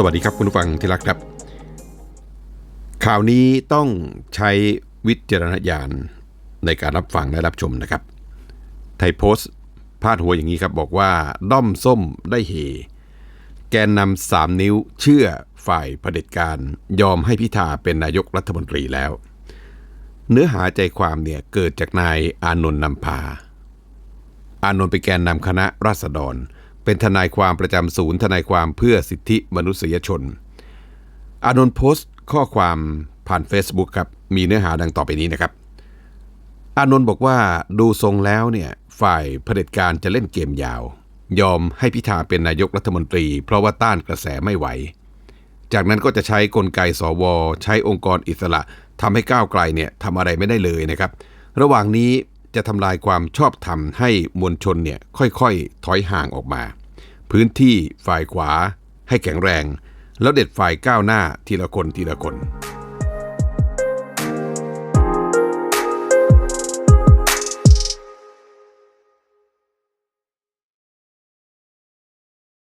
สวัสดีครับคุณผู้ฟังที่รักครับ ข่าวนี้ต้องใช้วิจารณญาณในการรับฟังและรับชมนะครับ ไทยโพสต์พาดหัวอย่างนี้ครับบอกว่าด้อมส้มได้เฮแกนนำสามนิ้วเชื่อฝ่ายเผด็จการยอมให้พิธาเป็นนายกรัฐมนตรีแล้ว เนื้อหาใจความเนี่ยเกิดจากนายอานนท์นำพา อานนท์เป็นแกนนำคณะราษฎร เป็นทนายความประจำศูนย์ทนายความเพื่อสิทธิมนุษยชน อานนท์โพสต์ข้อความผ่าน Facebook ครับ มีเนื้อหาดังต่อไปนี้นะครับ อานนท์บอกว่าดูทรงแล้วเนี่ยฝ่ายเผด็จการจะเล่นเกมยาว ยอมให้พิธาเป็นนายกรัฐมนตรี เพราะว่าต้านกระแสไม่ไหว จากนั้นก็จะใช้กลไกสว ใช้องค์กรอิสระทำให้ก้าวไกลเนี่ยทำอะไรไม่ได้เลยนะครับ ระหว่างนี้จะทำลายความชอบธรรมให้มวลชนเนี่ยค่อยๆ ถอยห่างออกมา พื้นที่ฝ่ายขวาให้แข็งแรง แล้วเด็ดฝ่ายก้าวหน้าทีละคนทีละคน